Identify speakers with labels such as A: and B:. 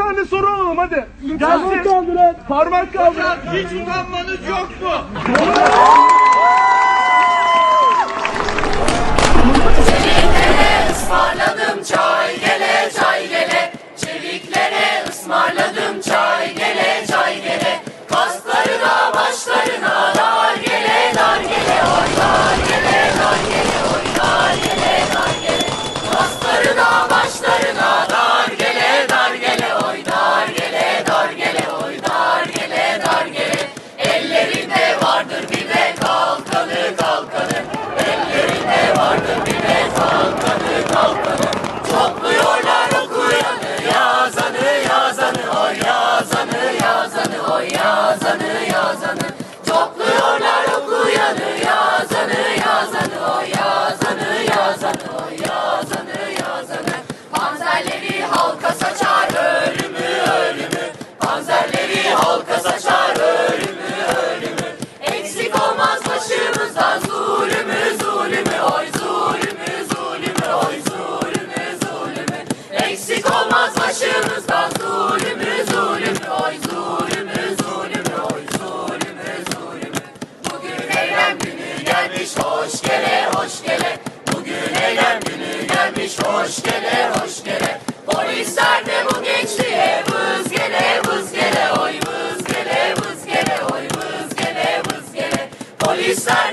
A: tane soru alalım hadi.
B: Parmak
A: Gelsin.
B: kaldı lan.
A: Parmak kaldı.
C: Hiç utanmanız yok mu?
D: Panzerleri halka saçar ölümü ölümü Eksik olmaz başımızdan zulümü zulümü oy zulümü zulümü oy zulümü zulümü. Eksik olmaz başımızdan zulümü zulümü oy zulümü zulümü oy zulümü zulümü. Bugün eylem günü gelmiş hoş gele hoş gele. Bugün eylem günü gelmiş hoş gele East Side.